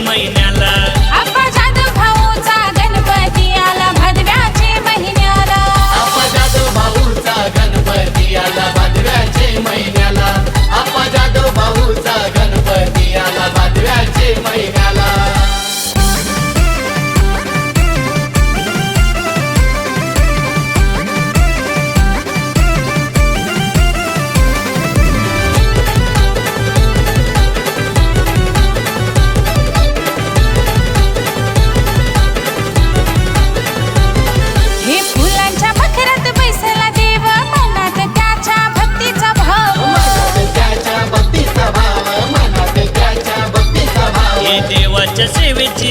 महिन्याला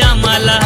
आम्हाला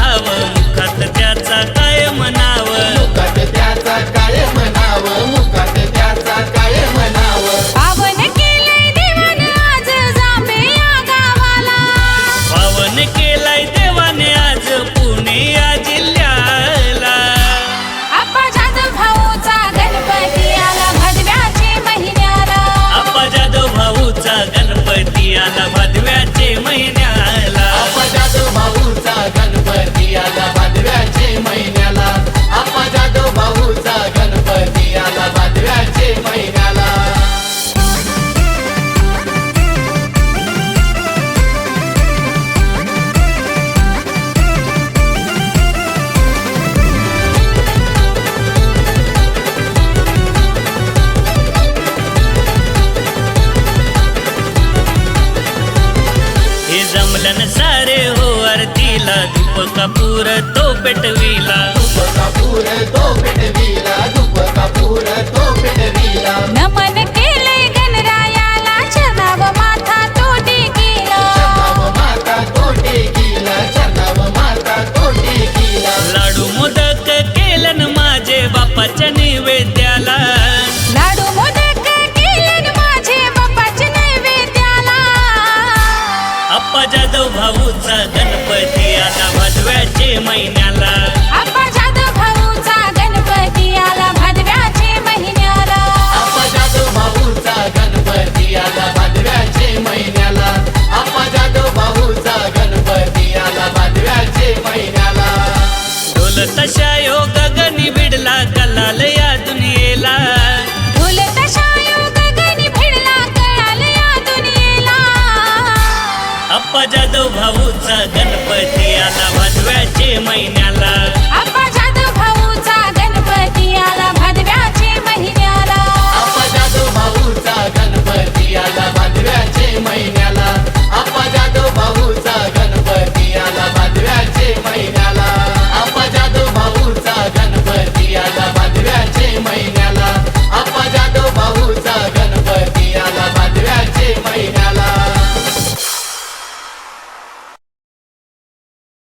बोलन सारे हो आरतीला. धूप कपूर तो पेटवीला. धूप कपूर तो